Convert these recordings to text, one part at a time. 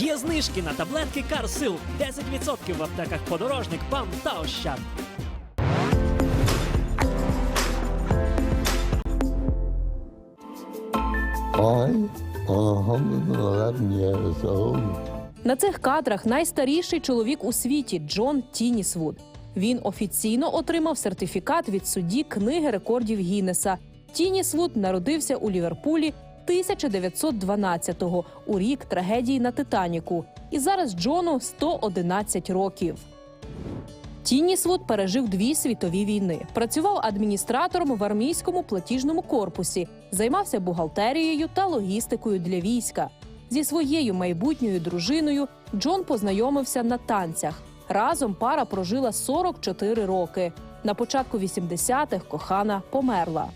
Є знижки на таблетки Карсил 10% в аптеках подорожник, ПАМ та Ощад. I, 111 years old, На цих кадрах найстаріший чоловік у світі Джон Тінісвуд. Він офіційно отримав сертифікат від судді книги рекордів Гіннеса. Тінісвуд народився у Ліверпулі 1912-го, у рік трагедії на Титаніку. І зараз Джону 111 років. Тінісвуд пережив дві світові війни. Працював адміністратором в армійському платіжному корпусі, займався бухгалтерією та логістикою для війська. Зі своєю майбутньою дружиною Джон познайомився на танцях. Разом пара прожила 44 роки. На початку 80-х кохана померла.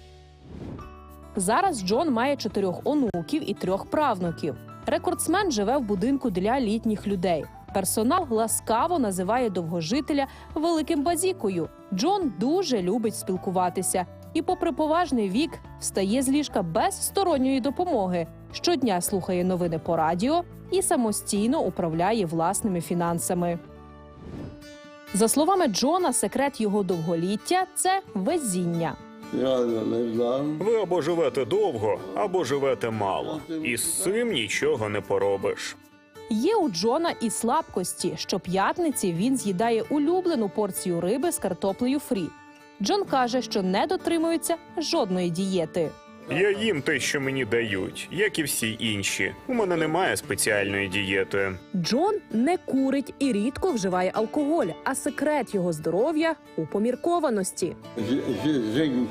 Зараз Джон має чотирьох онуків і трьох правнуків. Рекордсмен живе в будинку для літніх людей. Персонал ласкаво називає довгожителя великим базікою. Джон дуже любить спілкуватися і, попри поважний вік, встає з ліжка без сторонньої допомоги. Щодня слухає новини по радіо і самостійно управляє власними фінансами. За словами Джона, секрет його довголіття це везіння. You не знаю. Ви або живете довго, або живете мало. І з цим нічого не поробиш. Є у Джона і слабкості. Щоп'ятниці він з'їдає улюблену порцію риби з картоплею фрі. Джон каже, що не дотримується жодної дієти. Я їм те, що мені дають, як і всі інші. У мене немає спеціальної дієти. Джон не курить і рідко вживає алкоголь, а секрет його здоров'я у поміркованості. If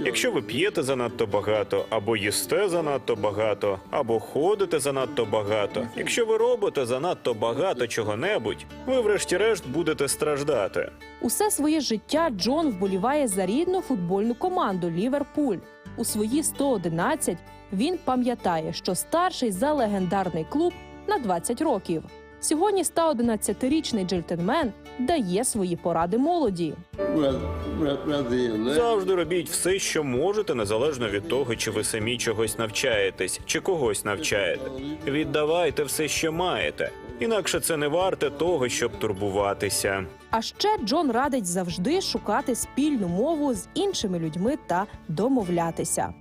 Якщо ви п'єте занадто багато, або їсте занадто багато, або ходите занадто багато. Якщо ви робите занадто багато чого-небудь, ви врешті-решт будете страждати. Усе своє життя Джон вболіває за рідну футбольну команду Ліверпуль. У свої 111 він пам'ятає, що старший за легендарний клуб на 20 років. Сьогодні 111-річний джентльмен дає свої поради молоді. live, Завжди робіть все, що можете, незалежно від того, чи ви самі чогось навчаєтесь, чи когось навчаєте. Віддавайте все, що маєте. Інакше це не варте того, щоб турбуватися. А ще Джон радить завжди шукати спільну мову з іншими людьми та домовлятися.